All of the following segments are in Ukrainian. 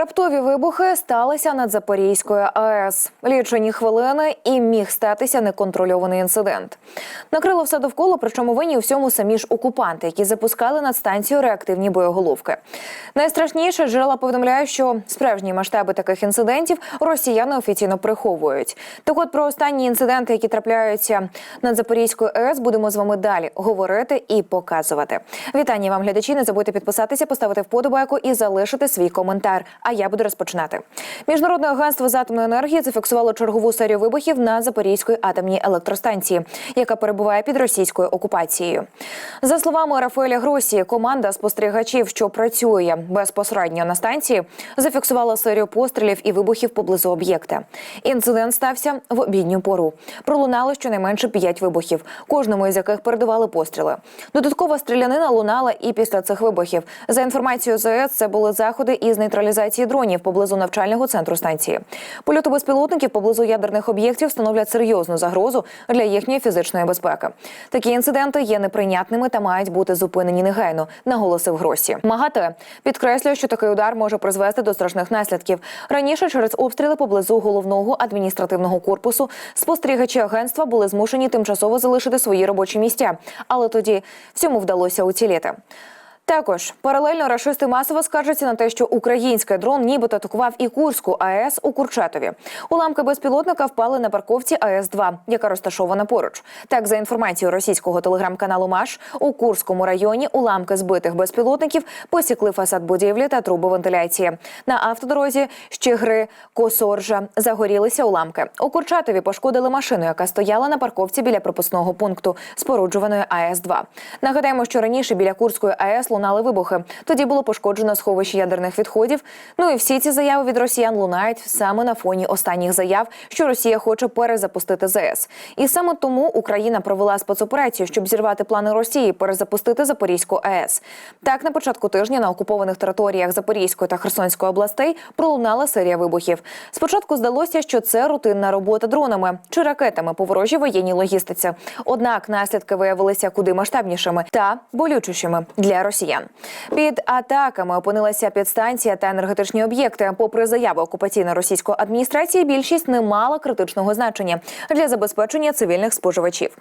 Раптові вибухи сталися над Запорізькою АЕС. Лічені хвилини і міг статися неконтрольований інцидент. Накрило все довкола, причому винні у всьому самі ж окупанти, які запускали над станцією реактивні боєголовки. Найстрашніше джерела повідомляють, що справжні масштаби таких інцидентів росіяни офіційно приховують. Так от про останні інциденти, які трапляються над Запорізькою АЕС, будемо з вами далі говорити і показувати. Вітання вам, глядачі. Не забудьте підписатися, поставити вподобайку і залишити свій коментар. А я буду розпочинати. Міжнародне агентство з атомної енергії зафіксувало чергову серію вибухів на Запорізької атомній електростанції, яка перебуває під російською окупацією. За словами Рафаеля Гросі, команда спостерігачів, що працює безпосередньо на станції, зафіксувала серію пострілів і вибухів поблизу об'єкта. Інцидент стався в обідню пору. Пролунало щонайменше п'ять вибухів, кожному із яких передавали постріли. Додаткова стрілянина лунала і після цих вибухів. За інформацією ЗС, це були заходи із нейтралізації дронів поблизу навчального центру станції. Польоти безпілотників поблизу ядерних об'єктів становлять серйозну загрозу для їхньої фізичної безпеки. Такі інциденти є неприйнятними та мають бути зупинені негайно, наголосив Гросі. МАГАТЕ підкреслює, що такий удар може призвести до страшних наслідків. Раніше через обстріли поблизу головного адміністративного корпусу спостерігачі агентства були змушені тимчасово залишити свої робочі місця, але тоді всьому вдалося уціліти. Також паралельно рашисти масово скаржаться на те, що український дрон нібито атакував і Курську АЕС у Курчатові. Уламки безпілотника впали на парковці АЕС 2 яка розташована поруч. Так, за інформацією російського телеграм-каналу Маш у Курському районі уламки збитих безпілотників посікли фасад будівлі та труби вентиляції. На автодорозі Щегри Косоржа загорілися уламки. У Курчатові пошкодили машину, яка стояла на парковці біля пропускного пункту споруджуваної АЕС 2 Нагадаємо, що раніше біля Курської АЕС лунали вибухи. Тоді було пошкоджено сховище ядерних відходів. Ну і всі ці заяви від росіян лунають саме на фоні останніх заяв, що Росія хоче перезапустити ЗС. І саме тому Україна провела спецоперацію, щоб зірвати плани Росії перезапустити Запорізьку АЕС. Так, на початку тижня на окупованих територіях Запорізької та Херсонської областей пролунала серія вибухів. Спочатку здалося, що це рутинна робота дронами чи ракетами по ворожій воєнній логістиці. Однак наслідки виявилися куди масштабнішими та болючішими для росіян. Під атаками опинилася підстанція та енергетичні об'єкти. Попри заяви окупаційно російської адміністрації, більшість не мала критичного значення для забезпечення цивільних споживачів.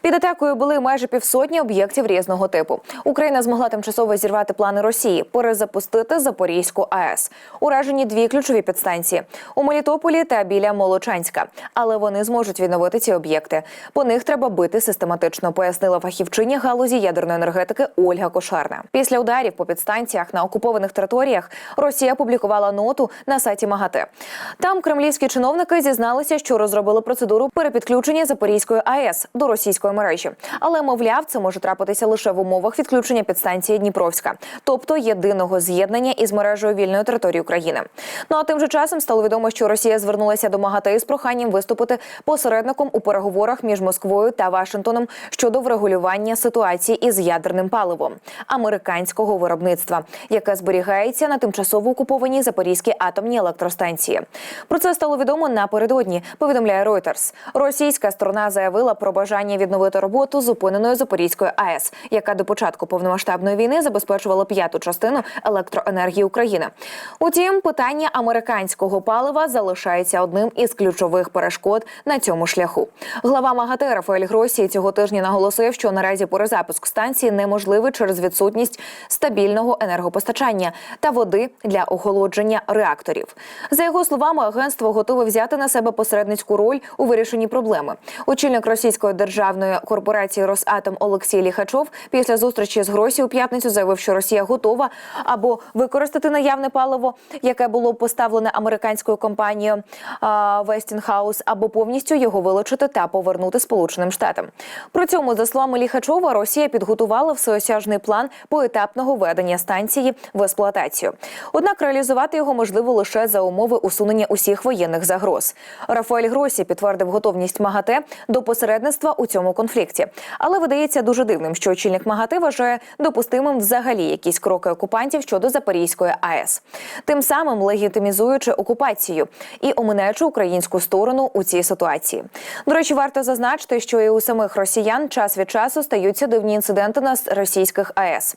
Під атакою були майже півсотні об'єктів різного типу. Україна змогла тимчасово зірвати плани Росії, перезапустити Запорізьку АЕС. Уражені дві ключові підстанції у Мелітополі та біля Молочанська. Але вони зможуть відновити ці об'єкти. По них треба бити систематично, пояснила фахівчиня галузі ядерної енергетики Ольга Кошарна. Після ударів по підстанціях на окупованих територіях Росія публікувала ноту на сайті МАГАТЕ. Там кремлівські чиновники зізналися, що розробили процедуру перепідключення Запорізької АЕС до російської мережі. Але мовляв, це може трапитися лише в умовах відключення підстанції Дніпровська, тобто єдиного з'єднання із мережею вільної території України. Ну а тим же часом стало відомо, що Росія звернулася до МАГАТЕ з проханням виступити посередником у переговорах між Москвою та Вашингтоном щодо врегулювання ситуації із ядерним паливом американського виробництва, яке зберігається на тимчасово окупованій Запорізькій атомній електростанції. Про це стало відомо напередодні. Повідомляє Reuters. Російська сторона заявила про бажання відновити роботу зупиненої Запорізької АЕС, яка до початку повномасштабної війни забезпечувала п'яту частину електроенергії України. Утім, питання американського палива залишається одним із ключових перешкод на цьому шляху. Глава МАГАТЕ Рафаель Гросі цього тижня наголосив, що наразі перезапуск станції неможливий через відсутність стабільного енергопостачання та води для охолодження реакторів. За його словами, агентство готове взяти на себе посередницьку роль у вирішенні проблеми. Очільник російської державної корпорації Росатом Олексій Ліхачов після зустрічі з Гросі у п'ятницю заявив, що Росія готова або використати наявне паливо, яке було поставлене американською компанією Westinghouse, або повністю його вилучити та повернути Сполученим Штатам. При цьому, за словами Ліхачова, Росія підготувала всеосяжний план поетапного введення станції в експлуатацію. Однак реалізувати його можливо лише за умови усунення усіх воєнних загроз. Рафаель Гросі підтвердив готовність МАГАТЕ до посередництва у цьому конфлікті, але видається дуже дивним, що очільник МАГАТЕ вважає допустимим взагалі якісь кроки окупантів щодо Запорізької АЕС, тим самим легітимізуючи окупацію і оминаючи українську сторону у цій ситуації. До речі, варто зазначити, що і у самих росіян час від часу стаються дивні інциденти на російських АЕС.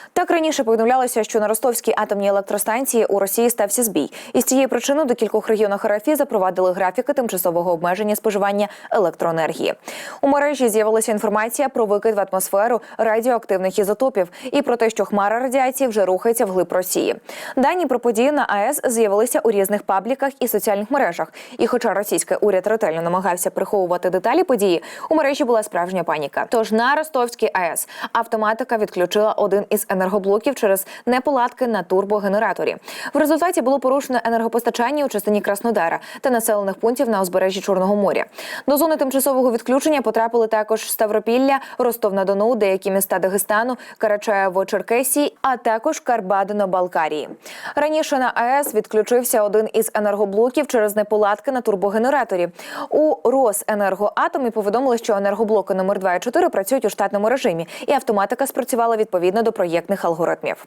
Так раніше повідомлялося, що на ростовській атомній електростанції у Росії стався збій, і з цієї причини до кількох регіонах РФ запровадили графіки тимчасового обмеження споживання електроенергії. У мережі з'явилася інформація про викид в атмосферу радіоактивних ізотопів і про те, що хмара радіації вже рухається вглиб Росії. Дані про події на АЕС з'явилися у різних пабліках і соціальних мережах. І, хоча російський уряд ретельно намагався приховувати деталі події, у мережі була справжня паніка. Тож на Ростовській АЕС автоматика відключила один із енергоблоків через неполадки на турбогенераторі. В результаті було порушено енергопостачання у частині Краснодара та населених пунктів на узбережжі Чорного моря. До зони тимчасового відключення потрапили також Ставропілля, Ростов-на-Дону, деякі міста Дагестану, Карачаєво-Черкесії, а також Карбадино-Балкарії. Раніше на АЕС відключився один із енергоблоків через неполадки на турбогенераторі. У Росенергоатомі повідомили, що енергоблоки номер 2 і 4 працюють у штатному режимі, і автоматика спрацювала відповідно до проєктних алгоритмів.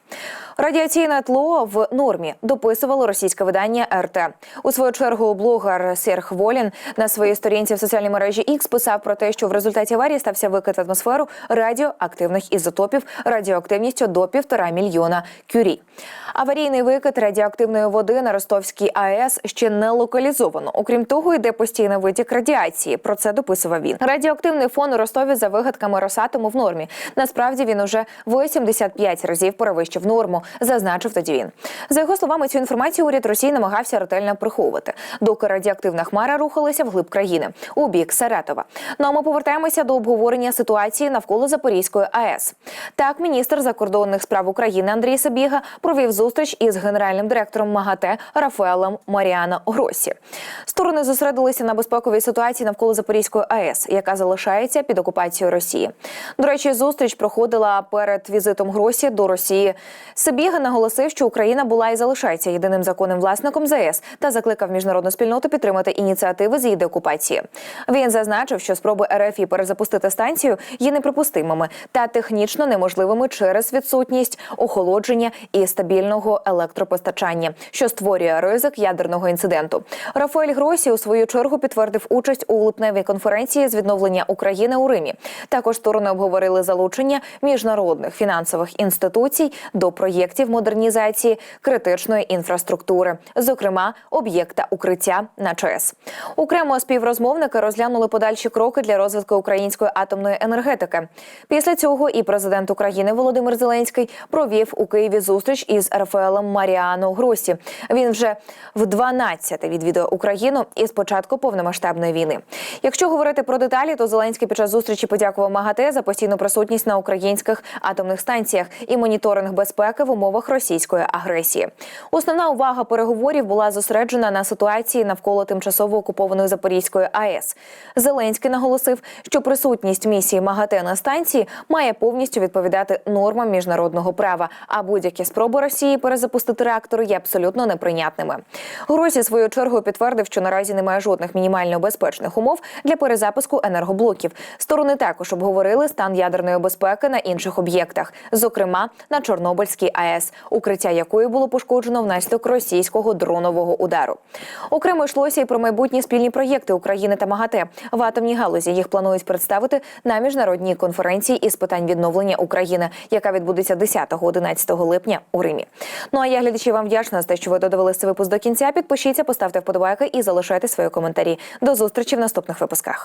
Радіаційне тло в нормі дописувало російське видання РТ. У свою чергу блогер Серх Волін на своїй сторінці в соціальній мережі X писав про те, що в результаті аварії стався викид в атмосферу радіоактивних ізотопів радіоактивністю до півтора мільйона кюрі. Аварійний викид радіоактивної води на Ростовській АЕС ще не локалізовано. Окрім того, йде постійний витік радіації. Про це дописував він. Радіоактивний фон у Ростові за вигадками Росатому в нормі. Насправді він уже 85 разів перевищив норму, зазначив тоді він. За його словами, цю інформацію уряд Росії намагався ретельно приховувати, доки радіоактивна хмара рухалася вглиб країни у бік Саратова. Ну а ми повертаємося до обговорення ситуації навколо Запорізької АЕС. Так, міністр закордонних справ України Андрій Сабіга провів зустріч із генеральним директором МАГАТЕ Рафаелем Маріано Гросі. Сторони зосередилися на безпековій ситуації навколо Запорізької АЕС, яка залишається під окупацією Росії. До речі, зустріч проходила перед візитом Гросі до Росії. Сабіга наголосив, що Україна була і залишається єдиним законним власником ЗАЕС та закликав міжнародну спільноту підтримати ініціативи з її деокупації. Він зазначив, що спроби РФ перезапустити станцію є неприпустимими та технічно неможливими через відсутність охолодження і стабільного електропостачання, що створює ризик ядерного інциденту. Рафаель Гросі у свою чергу підтвердив участь у липневій конференції з відновлення України у Римі. Також сторони обговорили залучення міжнародних фінансових інституцій до проєктів модернізації критичної інфраструктури, зокрема об'єкта укриття на ЧАЕС. Окремо співрозмовники розглянули подальші кроки для розвитку української атомної енергетики. Після цього і президент України Володимир Зеленський провів у Києві зустріч із Рафаелем Маріано Гросі. Він вже в 12-те відвідує Україну із початку повномасштабної війни. Якщо говорити про деталі, то Зеленський під час зустрічі подякував МАГАТЕ за постійну присутність на українських атомних станціях і моніторинг безпеки в умовах російської агресії. Основна увага переговорів була зосереджена на ситуації навколо тимчасово окупованої Запорізької АЕС. Зеленський наголосив, що присутність місії МАГАТЕ на станції має повністю відповідати нормам міжнародного права. А будь-які спроби Росії перезапустити реактори є абсолютно неприйнятними. Гросі свою чергу підтвердив, що наразі немає жодних мінімально безпечних умов для перезапуску енергоблоків. Сторони також обговорили стан ядерної безпеки на інших об'єктах, зокрема на Чорнобильській АЕС, укриття якої було пошкоджено внаслідок російського дронового удару. Окремо йшлося і про майбутні спільні проєкти України та МАГАТЕ в атомній галузі. Їх планують представити на міжнародній конференції із питань відновлення України, яка відбудеться 10-11 липня у Римі. Ну а я глядачі вам вдячна за те, що ви додивилися цей випуск до кінця. Підпишіться, поставте вподобайки і залишайте свої коментарі. До зустрічі в наступних випусках.